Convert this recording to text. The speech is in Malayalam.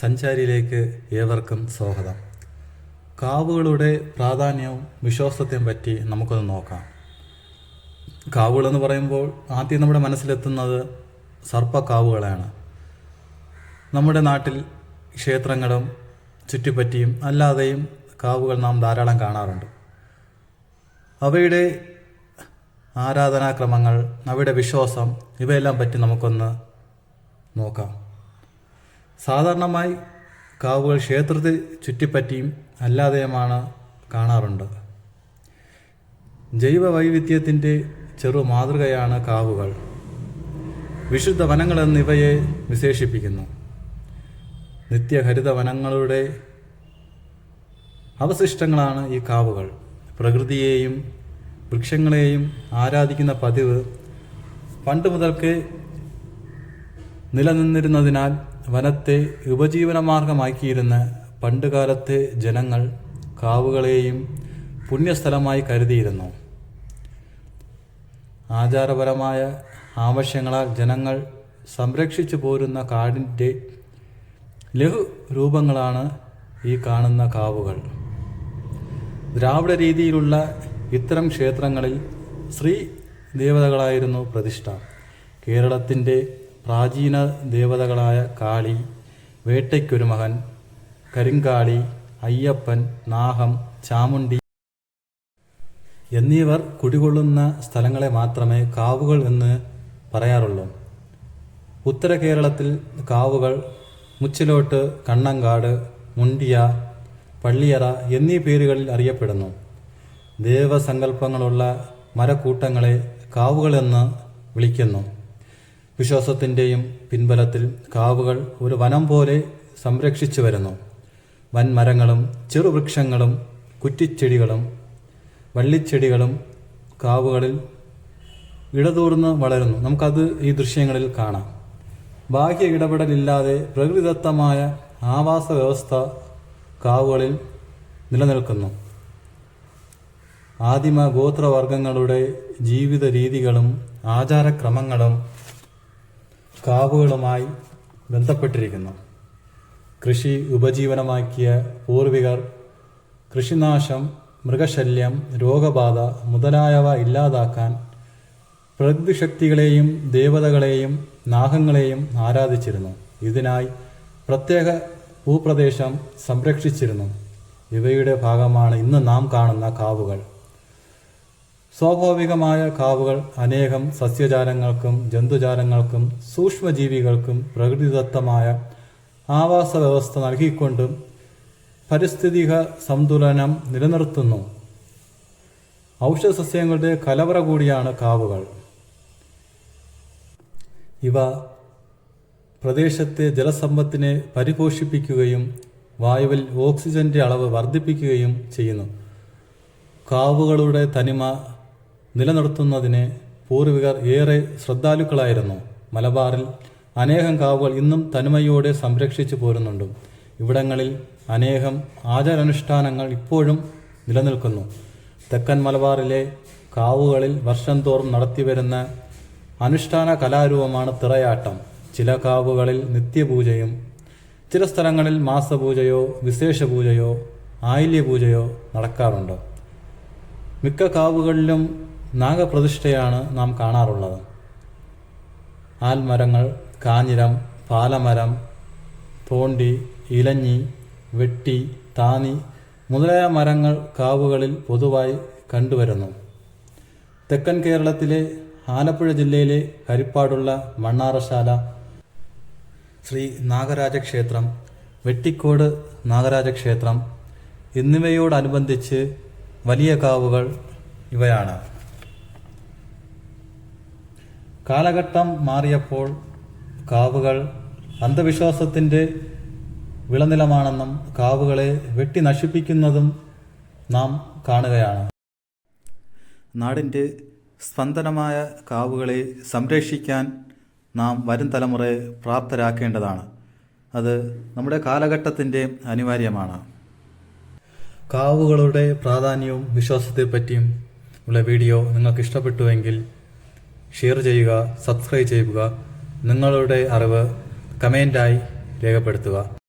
സഞ്ചാരിയിലേക്ക് ഏവർക്കും സ്വാഗതം. കാവുകളുടെ പ്രാധാന്യവും വിശ്വാസത്തെയും പറ്റി നമുക്കൊന്ന് നോക്കാം. കാവുകൾ എന്ന് പറയുമ്പോൾ ആദ്യം നമ്മുടെ മനസ്സിലെത്തുന്നത് സർപ്പക്കാവുകളാണ് നമ്മുടെ നാട്ടിൽ ക്ഷേത്രങ്ങളും ചുറ്റിപ്പറ്റിയും അല്ലാതെയും കാവുകൾ നാം ധാരാളം കാണാറുണ്ട്. അവയുടെ ആരാധനാക്രമങ്ങൾ അവയുടെ വിശ്വാസം ഇവയെല്ലാം പറ്റി നമുക്കൊന്ന് നോക്കാം. സാധാരണമായി കാവുകൾ ക്ഷേത്രത്തെ ചുറ്റിപ്പറ്റിയും അല്ലാതെയുമാണ് കാണാറുണ്ട്. ജൈവ വൈവിധ്യത്തിന്റെ ചെറു മാതൃകയാണ് കാവുകൾ. വിശുദ്ധ വനങ്ങൾ എന്നിവയെ വിശേഷിപ്പിക്കുന്നു. നിത്യഹരിത വനങ്ങളുടെ അവശിഷ്ടങ്ങളാണ് ഈ കാവുകൾ. പ്രകൃതിയെയും വൃക്ഷങ്ങളെയും ആരാധിക്കുന്ന പതിവ് പണ്ട് മുതൽക്കേ നിലനിന്നിരുന്നതിനാൽ വനത്തെ ഉപജീവനമാർഗമാക്കിയിരുന്ന പണ്ടുകാലത്തെ ജനങ്ങൾ കാവുകളെയും പുണ്യസ്ഥലമായി കരുതിയിരുന്നു. ആചാരപരമായ ആവശ്യങ്ങളാൽ ജനങ്ങൾ സംരക്ഷിച്ചു പോരുന്ന കാടിന്റെ ലഘു രൂപങ്ങളാണ് ഈ കാണുന്ന കാവുകൾ. ദ്രാവിഡ രീതിയിലുള്ള ഇത്തരം ക്ഷേത്രങ്ങളിൽ ശ്രീ ദേവതകളായിരുന്നു പ്രതിഷ്ഠ. കേരളത്തിന്റെ പ്രാചീന ദേവതകളായ കാളി വേട്ടയ്ക്കൊരുമകൻ കരിങ്കാളി അയ്യപ്പൻ നാഹം ചാമുണ്ടി എന്നിവർ കുടികൊള്ളുന്ന സ്ഥലങ്ങളെ മാത്രമേ കാവുകൾ എന്ന് പറയാറുള്ളൂ. ഉത്തര കേരളത്തിൽ കാവുകൾ മുച്ചിലോട്ട് കണ്ണങ്കാട് മുണ്ടിയ പള്ളിയറ എന്നീ പേരുകളിൽ അറിയപ്പെടുന്നു. ദേവസങ്കല്പങ്ങളുള്ള മരക്കൂട്ടങ്ങളെ കാവുകളെന്ന് വിളിക്കുന്നു. വിശ്വാസത്തിന്റെയും പിൻബലത്തിൽ കാവുകൾ ഒരു വനം പോലെ സംരക്ഷിച്ചു വരുന്നു. വൻമരങ്ങളും ചെറുവൃക്ഷങ്ങളും കുറ്റിച്ചെടികളും വള്ളിച്ചെടികളും കാവുകളിൽ ഇടതൂർന്ന് വളരുന്നു. നമുക്കത് ഈ ദൃശ്യങ്ങളിൽ കാണാം. ബാഹ്യ ഇടപെടലില്ലാതെ പ്രകൃതിദത്തമായ ആവാസ വ്യവസ്ഥ കാവുകളിൽ നിലനിൽക്കുന്നു. ആദിമ ഗോത്രവർഗങ്ങളുടെ ജീവിത രീതികളും ആചാരക്രമങ്ങളും കാവുകളുമായി ബന്ധപ്പെട്ടിരിക്കുന്നു. കൃഷി ഉപജീവനമാക്കിയ പൂർവികർ കൃഷിനാശം മൃഗശല്യം രോഗബാധ മുതലായവ ഇല്ലാതാക്കാൻ പ്രകൃതിശക്തികളെയും ദേവതകളെയും നാഗങ്ങളെയും ആരാധിച്ചിരുന്നു. ഇതിനായി പ്രത്യേക ഭൂപ്രദേശം സംരക്ഷിച്ചിരുന്നു. ഇവയുടെ ഭാഗമാണ് ഇന്ന് നാം കാണുന്ന കാവുകൾ. സ്വാഭാവികമായ കാവുകൾ അനേകം സസ്യജാലങ്ങൾക്കും ജന്തുജാലങ്ങൾക്കും സൂക്ഷ്മജീവികൾക്കും പ്രകൃതിദത്തമായ ആവാസ വ്യവസ്ഥ നൽകിക്കൊണ്ടും പരിസ്ഥിതിക സന്തുലനം നിലനിർത്തുന്നു. ഔഷധസസ്യങ്ങളുടെ കലവറ കൂടിയാണ് കാവുകൾ. ഇവ പ്രദേശത്തെ ജലസമ്പത്തിനെ പരിപോഷിപ്പിക്കുകയും വായുവിൽ ഓക്സിജന്റെ അളവ് വർദ്ധിപ്പിക്കുകയും ചെയ്യുന്നു. കാവുകളുടെ തനിമ നിലനിർത്തുന്നതിന് പൂർവികർ ഏറെ ശ്രദ്ധാലുക്കളായിരുന്നു. മലബാറിൽ അനേകം കാവുകൾ ഇന്നും തനിമയോടെ സംരക്ഷിച്ചു പോരുന്നുണ്ട്. ഇവിടങ്ങളിൽ അനേകം ആചാരാനുഷ്ഠാനങ്ങൾ ഇപ്പോഴും നിലനിൽക്കുന്നു. തെക്കൻ മലബാറിലെ കാവുകളിൽ വർഷം തോറും നടത്തിവരുന്ന അനുഷ്ഠാന കലാരൂപമാണ് തിറയാട്ടം. ചില കാവുകളിൽ നിത്യപൂജയും ചില സ്ഥലങ്ങളിൽ മാസപൂജയോ വിശേഷപൂജയോ ആയില്യപൂജയോ നടക്കാറുണ്ട്. മിക്ക കാവുകളിലും നാഗപ്രതിഷ്ഠയാണ് നാം കാണാറുള്ളത്. ആൽമരങ്ങൾ കാഞ്ഞിരം പാലമരം തോണ്ടി ഇലഞ്ഞി വെട്ടി താനി മുതലായ മരങ്ങൾ കാവുകളിൽ പൊതുവായി കണ്ടുവരുന്നു. തെക്കൻ കേരളത്തിലെ ആലപ്പുഴ ജില്ലയിലെ ഹരിപ്പാടുള്ള മണ്ണാറശാല ശ്രീ നാഗരാജ ക്ഷേത്രം വെട്ടിക്കോട് നാഗരാജ ക്ഷേത്രം എന്നിവയോടനുബന്ധിച്ച് വലിയ കാവുകൾ ഇവയാണ്. കാലഘട്ടം മാറിയപ്പോൾ കാവുകൾ അന്ധവിശ്വാസത്തിന്റെ വിളനിലമാണെന്നും കാവുകളെ വെട്ടി നശിപ്പിക്കുന്നതും നാം കാണുകയാണ്. നാടിന്റെ സ്പന്ദനമായ കാവുകളെ സംരക്ഷിക്കാൻ നാം വരും തലമുറയെ പ്രാപ്തരാക്കേണ്ടതാണ്. അത് നമ്മുടെ കാലഘട്ടത്തിന്റെ അനിവാര്യമാണ്. കാവുകളുടെ പ്രാധാന്യവും വിശ്വാസത്തെപ്പറ്റിയും ഉള്ള വീഡിയോ നിങ്ങൾക്ക് ഇഷ്ടപ്പെട്ടുവെങ്കിൽ ഷെയർ ചെയ്യുക സബ്സ്ക്രൈബ് ചെയ്യുക നിങ്ങളുടെ അറിവ് കമന്റായി രേഖപ്പെടുത്തുക.